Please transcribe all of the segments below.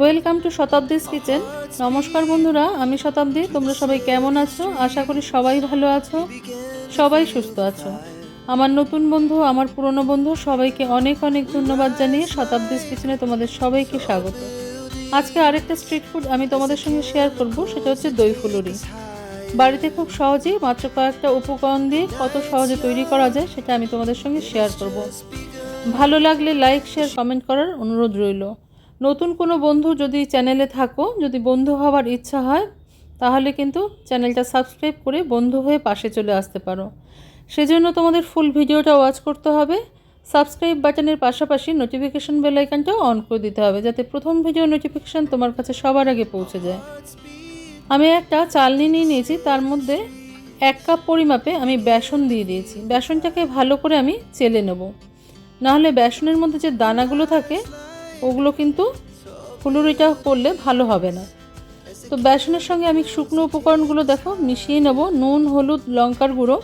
Welcome to Shatabdi's kitchen নমস্কার বন্ধুরা, আমি শতাব্দী তোমরা সবাই কেমন আছো? আশা করি সবাই ভালো আছো, সবাই সুস্থ আছো। আমার নতুন বন্ধু, আমার পুরনো বন্ধু, সবাইকে অনেক অনেক ধন্যবাদ জানিয়ে শতাব্দীস কিচেনে তোমাদের সবাইকে স্বাগত। আজকে আরেকটা স্ট্রিট ফুড আমি তোমাদের সঙ্গে শেয়ার করব, সেটা হচ্ছে দই ফুলুরি। বাড়িতে খুব সহজেই মাত্র কয়েকটা উপকরণ দিয়ে কত সহজে তৈরি করা যায়, সেটা আমি তোমাদের সঙ্গে শেয়ার করব। ভালো লাগলে লাইক শেয়ার কমেন্ট করার অনুরোধ রইল। নতুন কোনো বন্ধু যদি চ্যানেলে থাকো, যদি বন্ধু হওয়ার ইচ্ছা হয়, তাহলে কিন্তু চ্যানেলটা সাবস্ক্রাইব করে বন্ধু হয়ে পাশে চলে আসতে পারো। সেজন্য তোমাদের ফুল ভিডিওটা ওয়াচ করতে হবে। সাবস্ক্রাইব বাটনের পাশাপাশি নোটিফিকেশন বেল আইকনটাও অন করে দিতে হবে, যাতে প্রথম ভিডিও নোটিফিকেশন তোমার কাছে সবার আগে পৌঁছে যায়। আমি একটা চালনি নিয়ে নিয়েছি, তার মধ্যে এক কাপ পরিমাপে আমি বেসন দিয়ে দিয়েছি। বেসনটাকে ভালো করে আমি চেলে নেব। নাহলে বেসনের মধ্যে যে দানাগুলো থাকে ওগুলো কিন্তু ফুলুরিটা করলে ভালো হবে না। তো বেসনের সঙ্গে আমি শুকনো উপকরণগুলো দেখো, মিশিয়ে নেব, নুন, হলুদ, লঙ্কার গুঁড়ো,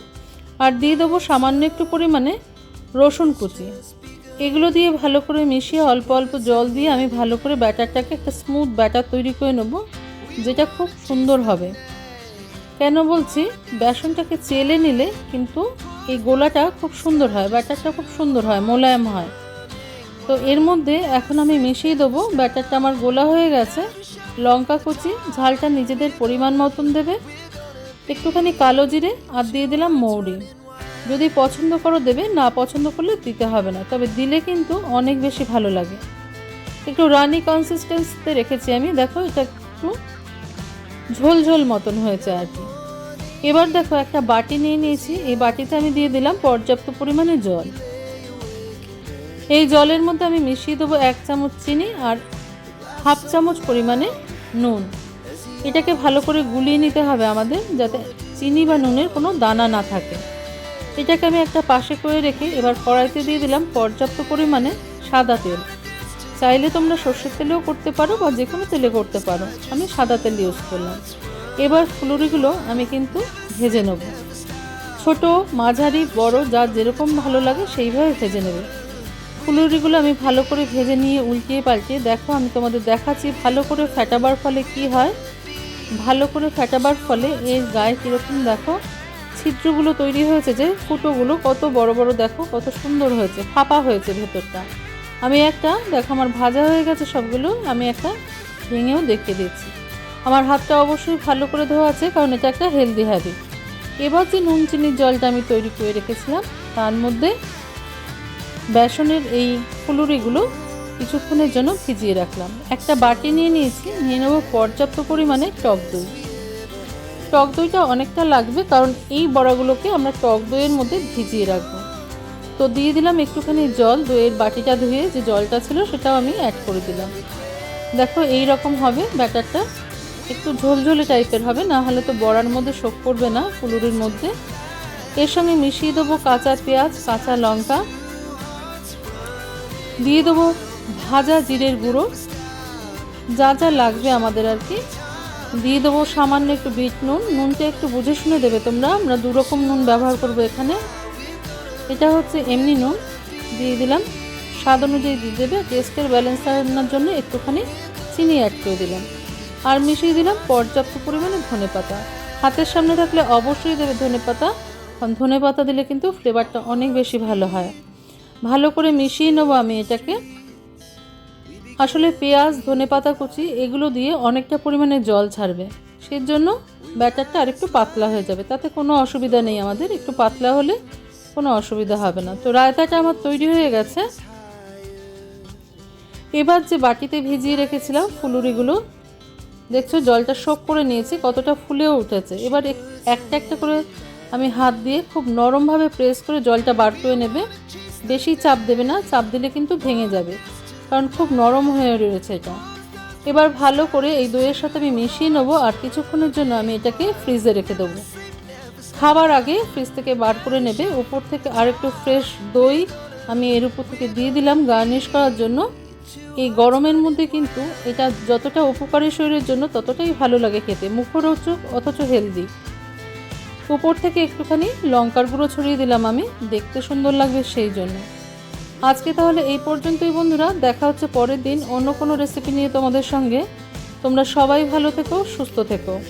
আর দিয়ে দেবো সামান্য একটু পরিমাণে রসুন কুচি। এগুলো দিয়ে ভালো করে মিশিয়ে অল্প অল্প জল দিয়ে আমি ভালো করে ব্যাটারটাকে একটা স্মুথ ব্যাটার তৈরি করে নেব, যেটা খুব সুন্দর হবে। কেন বলছি? বেসনটাকে চেলে নিলে কিন্তু এই গোলাটা খুব সুন্দর হয়, ব্যাটারটা খুব সুন্দর হয়, মোলায়েম হয়। তো এর মধ্যে এখন আমি মিশিয়ে দেবো। ব্যাটারটা আমার গোলা হয়ে গেছে। লঙ্কা কুচি, ঝালটা নিজেদের পরিমাণ মতন দেবে। একটুখানি কালো জিরে আর দিয়ে দিলাম মৌরি। যদি পছন্দ করো দেবে, না পছন্দ করলে দিতে হবে না। তবে দিলে কিন্তু অনেক বেশি ভালো লাগে। একটু রানি কনসিস্টেন্সিতে রেখেছি আমি। দেখো, এটা একটু ঝোল ঝোল মতন হয়েছে আর কি। এবার দেখো, একটা বাটি নিয়ে নিয়েছি। এই বাটিতে আমি দিয়ে দিলাম পর্যাপ্ত পরিমাণে জল। এই জলের মধ্যে আমি মিশিয়ে দেবো এক চামচ চিনি আর হাফ চামচ পরিমাণে নুন। এটাকে ভালো করে গুলিয়ে নিতে হবে আমাদের, যাতে চিনি বা নুনের কোনো দানা না থাকে। এটাকে আমি একটা পাশে করে রেখে এবার কড়াইতে দিয়ে দিলাম পর্যাপ্ত পরিমাণে সাদা তেল। চাইলে তোমরা সর্ষের তেলেও করতে পারো বা যে কোনো তেলে করতে পারো। আমি সাদা তেল ইউজ করলাম। এবার ফুলুরিগুলো আমি কিন্তু ভেজে নেব। ছোট, মাঝারি, বড়, যা যেরকম ভালো লাগে সেইভাবে ভেজে নেবে। ফুলুরিগুলো আমি ভালো করে ভেজে নিয়ে উল্টিয়ে পাল্টিয়ে দেখো, আমি তোমাদের দেখাচ্ছি ভালো করে ফ্যাটাবার ফলে কি হয়। ভালো করে ফ্যাটাবার ফলে এর গায়ে কীরকম দেখো, ছিদ্রগুলো তৈরি হয়েছে যে ফুটোগুলো কত বড় বড় দেখো, কত সুন্দর হয়েছে, ফাঁপা হয়েছে ভেতরটা। আমি একটা, দেখো আমার ভাজা হয়ে গেছে সবগুলো, আমি একটা ভেঙেও দেখিয়ে দিচ্ছি। আমার হাতটা অবশ্যই ভালো করে ধোয়া আছে, কারণ এটা একটা হেলদি হ্যাবিট এবার যে নুন, চিনির জলটা আমি তৈরি করে রেখেছিলাম, তার মধ্যে বেসনের এই ফুলুরিগুলো কিছুক্ষণের জন্য ভিজিয়ে রাখলাম। একটা বাটি নিয়ে নিয়েছি, নিয়ে নেব পর্যাপ্ত পরিমাণে টক দই। টক দইটা অনেকটা লাগবে কারণ এই বড়াগুলোকে আমরা টক দইয়ের মধ্যে ভিজিয়ে রাখব। তো দিয়ে দিলাম একটুখানি জল, দইয়ের বাটিটা ধুয়ে যে জলটা ছিল সেটাও আমি অ্যাড করে দিলাম। দেখো এই রকম হবে ব্যাটারটা। একটু ঝোলঝোলে টাইপের হবে, না হলে তো বড়ার মধ্যে শোক করবে না ফুলুরির মধ্যে। এর সঙ্গে মিশিয়ে দেবো কাঁচা পেঁয়াজ, কাঁচা লঙ্কা। দিয়ে দেবো ভাজা জিরের গুঁড়ো। যা যা লাগবে আমাদের আর কি। দিয়ে দেবো সামান্য একটু বিট নুন। নুনটা একটু বুঝে শুনে দেবে তোমরা। আমরা দু রকম নুন ব্যবহার করব এখানে। এটা হচ্ছে এমনি নুন। দিয়ে দিলাম। স্বাদ অনুযায়ী দিয়ে দেবে। টেস্টের ব্যালেন্স আনার জন্য একটুখানি চিনি অ্যাড করে দিলাম। আর মিশিয়ে দিলাম পর্যাপ্ত পরিমাণে ধনে পাতা। হাতের সামনে থাকলে অবশ্যই দেবে ধনে পাতা। কারণ ধনে পাতা দিলে কিন্তু ফ্লেভারটা অনেক বেশি ভালো হয়। ভালো করে মিশিয়ে নেব আমি এটাকে। আসলে পেঁয়াজ, ধনে পাতা কুচি, এগুলো দিয়ে অনেকটা পরিমাণে জল ছাড়বে। সেই জন্য ব্যাটারটা আরেকটু পাতলা হয়ে যাবে। তাতে কোনো অসুবিধা নেই আমাদের, একটু পাতলা হলে কোনো অসুবিধা হবে না। তো রায়তাটা আমার তৈরি হয়ে গেছে। এবার যে বাটিতে ভিজিয়ে রেখেছিলাম ফুলুরিগুলো, দেখছ জলটা শোক করে নিয়েছি, কতটা ফুলেও উঠেছে। এবার একটা একটা করে আমি হাত দিয়ে খুব নরমভাবে প্রেস করে জলটা বার করে নেবে। বেশি চাপ দেবে না, চাপ দিলে কিন্তু ভেঙে যাবে, কারণ খুব নরম হয়ে রয়েছে এটা। এবার ভালো করে এই দইয়ের সাথে আমি মিশিয়ে নেব আর কিছুক্ষণের জন্য আমি এটাকে ফ্রিজে রেখে দেবো। খাবার আগে ফ্রিজ থেকে বার করে নেবে, উপর থেকে আর একটু ফ্রেশ দই আমি এর উপর থেকে দিয়ে দিলাম গার্নিশ করার জন্য। এই গরমের মধ্যে কিন্তু এটা যতটা উপকারী শরীরের জন্য ততটাই ভালো লাগে খেতে, মুখরোচক অথচ হেলদি উপর থেকে একটুখানি লঙ্কার গুঁড়ো ছড়িয়ে দিলাম আমি। দেখতে সুন্দর লাগবে সেই জন্য। আজকে তাহলে এই পর্যন্তই বন্ধুরা। দেখা হচ্ছে পরের দিন। অন্য কোনো রেসিপি নিয়ে তোমাদের সঙ্গে। তোমরা সবাই ভালো থেকো, সুস্থ থেকো।